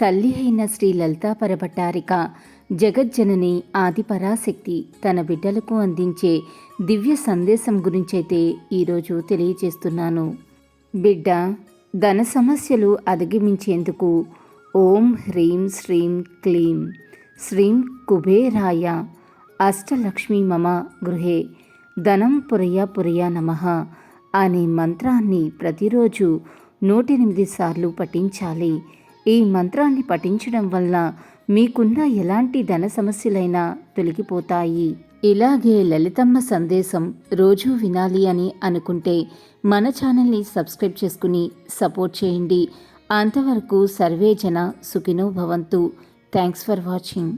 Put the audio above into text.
తల్లి అయిన శ్రీ లలితా పరభట్టారిక జగజ్జనని ఆదిపరాశక్తి తన బిడ్డలకు అందించే దివ్య సందేశం గురించైతే ఈరోజు తెలియజేస్తున్నాను. బిడ్డ ధన సమస్యలు అధిగమించేందుకు ఓం హ్రీం శ్రీం క్లీం శ్రీం కుబేరాయ అష్టలక్ష్మీ మమ గృహే ధనం పురయ పురయ నమః అనే మంత్రాన్ని ప్రతిరోజు నూటెనిమిది సార్లు పఠించాలి. ఈ మంత్రాన్ని పఠించడం వల్ల మీకున్న ఎలాంటి ధన సమస్యలైనా తొలగిపోతాయి. ఇలాగే లలితమ్మ సందేశం రోజూ వినాలి అని అనుకుంటే మన ఛానల్ని సబ్స్క్రైబ్ చేసుకుని సపోర్ట్ చేయండి. అంతవరకు సర్వే జన సుఖినో భవంతు. Thanks for watching.